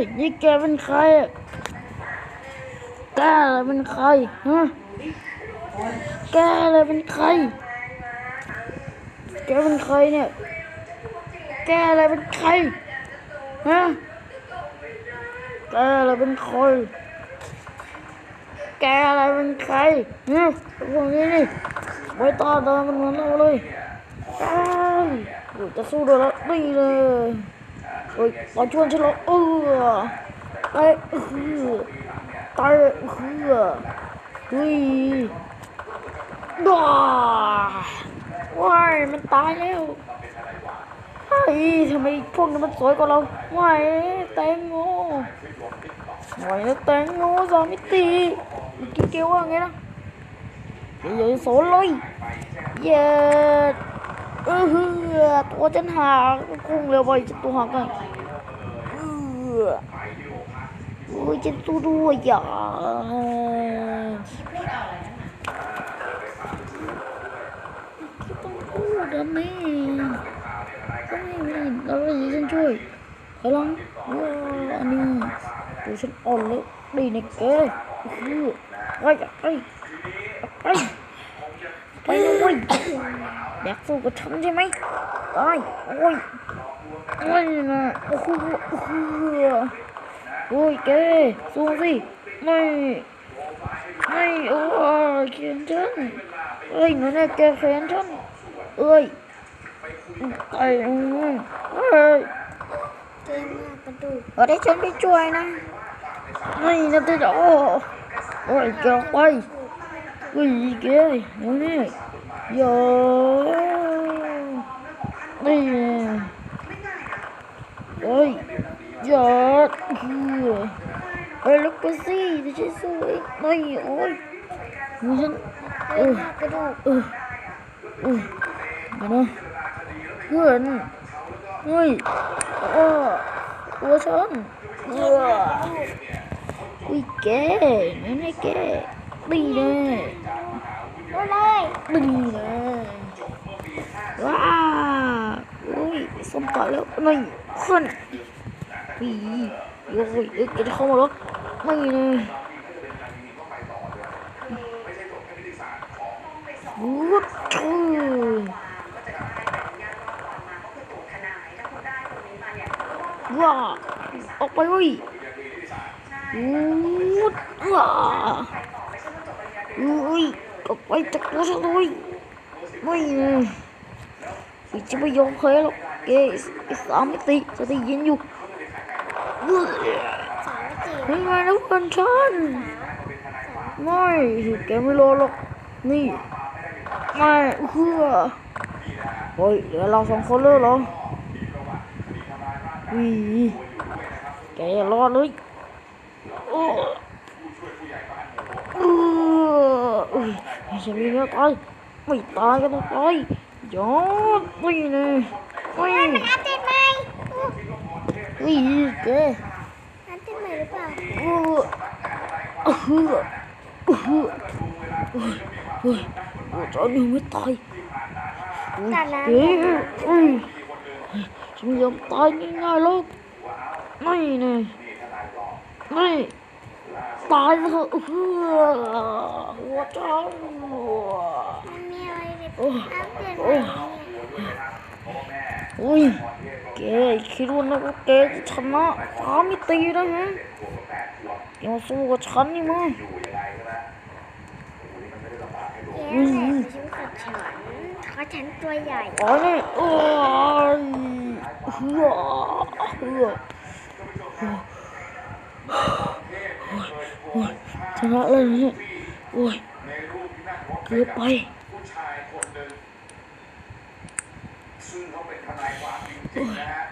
ยนี่แกเป็นใครอะแกอะไรเป็นใครฮะแกอะไรเป็นใคร แกเป็นใครเนี่ย แกอะไรเป็นใครฮะแกอะไรเป็นใคร แกอะไรเป็นใครฮะพวกนี้นี่ไว้ตาตามันเหมือนเราเลยอ้าวโอ้ยจะสู้ด้วยแล้วนี่เลยโอ้ยมาชวนฉันแล้วเออ ไอ้เออตายเลยเอเฮ้ยว้าว้ายมันตายแล้วไอ้ทำไมพวกนี้มันสวยกว่าเราว้ายแตงโมว้ายแตงโมสามมิติเมื่อกี้เกว่าไงนะอย่าอย่าสนเลยเย้เออเฮือตัวฉันหักคุ้งเร็วไปจะตัวหักไง โอ้ยฉันสู้ด้วยอย่าต้องพูดนะนี่ก็ไม่ไม่เราเลยฉันช่วยพลังว้าอันนี้ตัวฉันอ่อนแล้วดีนะแกคือไปไปไปไปเลยเว้ยอยากสู้กับฉันใช่ไหมไปโอ้ย โอ้ยนะโอ้โหโอ้โหโอ้ยแกสู้สิไม่ไม่โอ้ยเขียนฉันเอ้ยหนูเนี่ ยแกเขียนฉันเอ้ยไอ้เอ้ยเอ้ยเกมมากกระดูกเอาไไมต่อแล้วนี่คนวีโอ้ยเอ้ยแกจะเข้ามาแล้วไม่เลยวุ้ดชูว้าออกไปเว้ยวุ้ดว้าอุ้ยออกไปจากตัวฉันเลยไม่เลยอีจะไม่ยอมแพ้หรอก แกอีสามมิติจะได้ยินอยู่เฮ้ยสามมิติไม่มาแล้วเพื่อนฉันไม่แกไม่รอหรอกนี่ไม่เพื่อเฮ้ยเหลือเราสองคนเลยเหรอวีแกอย่ารอดเลยโอ้เอออุ้ยฉันมีเนื้อตายไม่ตายก็ต้องตายยอดไม่เลย ไม่มันอัปเดตใหม่อุ้ยแกอัปเดตใหม่หรือเปล่าเออเออเออเฮ้ยเฮ้ยโอ้ยฉันยังไม่ตายอุ้ยแต่แล้วเฮ้ยอุ้ยฉันไม่ยอมตายง่ายๆหรอกไม่เนี่ยไม่ตายเถอะเออหัวใจมันมีอะไรในโอ้ยอัปเดตใหโอ้ม่ย อุ้ยแกคิดว่านะว่าแกจะชนะสามมิตินะฮะแกมาสู้กับฉันนี่มั้งแย่แหละชีวิตกับฉันเพราะฉันตัวใหญ่อ๋อนี่โอ้ยเฮือเฮือโอ้ยชนะเลยนี่โอ้ยเกือบไป ซึ่งเขาเป็นทนายความจริงๆนะฮะ